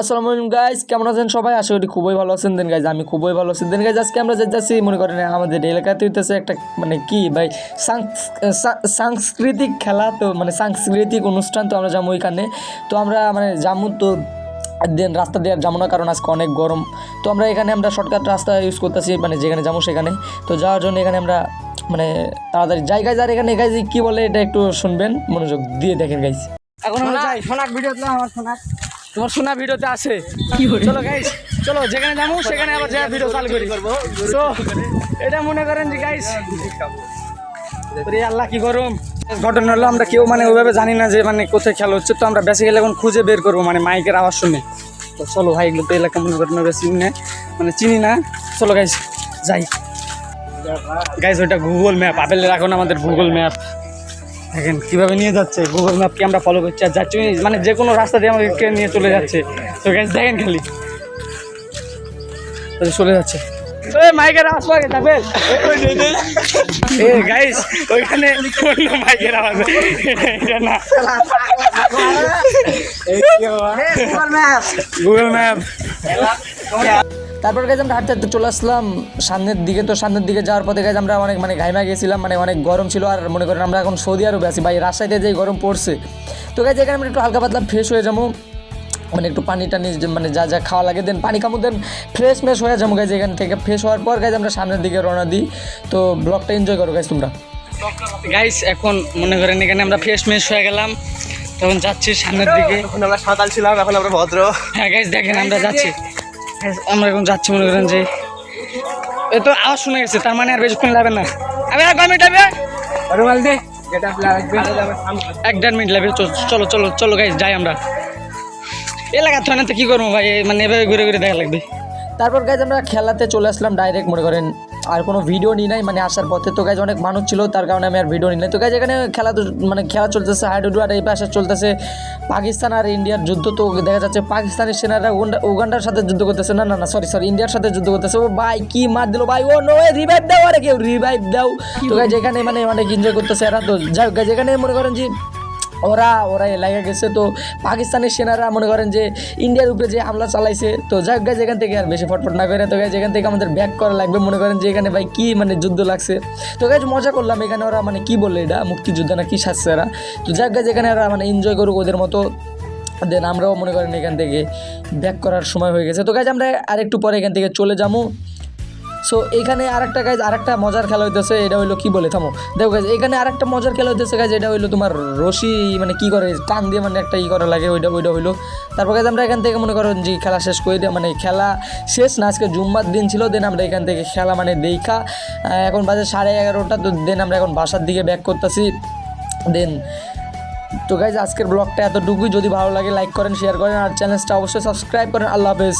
আসসালামু আলাইকুম গাইজ কেমন আছেন সবাই? আশা করি খুবই ভালো আছেন। দেন গাইজ আমি খুবই ভালো আছি। দেন গাইজ আজকে আমরা যে যাচ্ছি মনে করেন আমাদের এলাকাতে হইতেছে একটা মানে কি ভাই সাংস- সা- সাংস্কৃতিক খেলা তো মানে সাংস্কৃতিক অনুষ্ঠান তো আমরা যাব ওইখানে তো আমরা মানে যাব তো দেন রাস্তা দিয়ে আর যাব না কারণ আজকে অনেক গরম। তো আমরা এখানে আমরা শর্টকাট রাস্তা ইউজ করতেছি মানে যেখানে যাব সেখানে। তো যাওয়ার জন্য এখানে আমরা মানে তাড়াতাড়ি জায়গায় যার এখানে গাইজ কী বলে এটা একটু শুনবেন মনোযোগ দিয়ে দেখেন গাইজ এখন আমরা যাই। সোনাক ভিডিও আমার সোনাক তোমার শোনা ভিডিওতে আছে। চলো গাইস চলো যেখানে যাব সেখানে আবার যা ভিডিও চালু করি। তো এটা মনে করেন যে গাইস আল্লাহ কি গরম। ঘটনা হলো আমরা কেউ মানে ওইভাবে জানি না যে মানে কোথায় খেলা হচ্ছে। তো আমরা বেসিক্যালি এখন খুঁজে বের করব মানে মাইকের আওয়াজ শুনে। তো চলো ভাই এগুলো তো এলাকা মনে করেন ওরা চিনি না। মানে চিনি না। চলো গাইস যাই। গাইস ওইটা গুগল ম্যাপ আপেলের এখন আমাদের গুগল ম্যাপ দেখেন কীভাবে নিয়ে যাচ্ছে। গুগল ম্যাপকে আমরা ফলো করছি আর যাচ্ছি মানে যে কোনো রাস্তা দিয়ে আমাদেরকে নিয়ে চলে যাচ্ছে। তো গাইস দেখেন খালি। চলে যাচ্ছে। মাইকের আওয়াজ পাওয়া গেছে গাইস ওইখানে অন্য মাইকের আওয়াজ। এটা না। গুগল ম্যাপ তারপর গাইজ আমরা হাঁটতে হাঁটতে চলে আসলাম। সামনের দিকে তো সামনের দিকে যাওয়ার পথে গাইজ আমরা অনেক মানে ঘাইমা গেছিলাম মানে অনেক গরম ছিল। আর মনে করেন আমরা এখন সৌদি আরবে আছি। ভাই রাজশাহীতে যে গরম পড়ছে। তো গাইজ এখানে আমরা একটু হালকা পাতলা ফ্রেশ হয়ে যাব। মানে একটু পানি টানি মানে যা যা খাওয়া লাগে দেন পানি খামো দেন ফ্রেশ ফ্রেশ হয়ে যাব গাইজ এখান থেকে। ফ্রেশ হওয়ার পর গাইজ আমরা সামনের দিকে রওনা দিই। তো ব্লগটা এনজয় করো গাইজ তোমরা। গাইস এখন মনে করেন এখানে আমরা ফ্রেশ মেশ হয়ে গেলাম। তখন যাচ্ছি সামনের দিকে। এখন আমরা সাঁতাল ছিলাম এখন আমরা ভদ্র। হ্যাঁ গাইস দেখেন আমরা যাচ্ছি। আমরা এখন যাচ্ছি মনে করেন যে এ তো আওয়াজ শোনা গেছে তার মানে আর বেশিক্ষণ লাগবে না। আমি আর কয় মিনিট লাগবে? রুমাল দে এক দেড় মিনিট লাগবে চল- চলো চলো চলো গাই যাই আমরা। এলাকার তো না তো কী করব ভাই? মানে এভাবে ঘুরে ঘুরে দেখা লাগবে। তারপর গাইজ আমরা খেলাতে চলে আসলাম ডাইরেক্ট মনে করেন আর কোনো ভিডিও নিই নাই মানে আসার পথে তো গাইজ অনেক মানুষ ছিল, তার কারণে আমি আর ভিডিও নিই নাই। তো গাইজ এখানে খেলা মানে খেলা চলতেছে হাইডুডু আর এই পাশে চলতেছে পাকিস্তান আর ইন্ডিয়ার যুদ্ধ। তো দেখা যাচ্ছে পাকিস্তানের সেনারা উগান্ডা- উগান্ডার সাথে যুদ্ধ করতেছে। না না না সরি সরি ইন্ডিয়ার সাথে যুদ্ধ করতেছে। ও ভাই, কি মার দিল ভাই? ও নো রিভাইভ দাও আরে কেউ রিভাইভ দাও। তো গাইজ এখানে মানে অনেক এনজয় করতেছে এরা। তো যাই হোক গাইজ এখানে মনে করেন যে ওরা ওরা এলাকা গেছে। তো পাকিস্তানের সেনারা মনে করেন যে ইন্ডিয়ার উপরে যে হামলা চালাইছে, তো যাই হোক গাছ এখান থেকে আর বেশি ফটফট না করে। তো গাছ এখান থেকে আমাদের ব্যাক করা লাগবে। মনে করেন যে এখানে ভাই কী মানে যুদ্ধ লাগছে। তো গাছ মজা করলাম। এখানে ওরা মানে কি বললে এটা? মুক্তিযুদ্ধ না কি সাজছে এরা? তো যাই হোক গাছ এখানে ওরা মানে এনজয় করুক ওদের মতো। দেন আমরাও মনে করেন এখান থেকে ব্যাক করার সময় হয়ে গেছে। তো গাছ আমরা আরেকটু পরে এখান থেকে চলে যাব। সো এখানে আরেকটা গাছ আরেকটা মজার খেলা হইতেছে, এটা হইল কি বলে, থামো। দেখো গাছ এখানে আরেকটা মজার খেলা হইতেছে গাছ এটা হইল তোমার রশি মানে কি করে, টান দিয়ে মানে একটা ই করা লাগে, ওইটা ওইটা হইল। তারপর গাছ আমরা এখান থেকে মনে করো যে খেলা শেষ করে মানে খেলা শেষ না, আজকে জুম্মার দিন ছিল দেন আমরা এখান থেকে খেলা মানে দেখা। এখন বাজে সাড়ে এগারোটা, তো দেন আমরা এখন বাসার দিকে ব্যাক করতেছি। দেন তো গাইজ আজকের ব্লগটা এতটুকুই। যদি ভালো লাগে লাইক করেন শেয়ার করেন, আর চ্যানেলটা অবশ্যই সাবস্ক্রাইব করেন। আল্লাহ হাফেজ।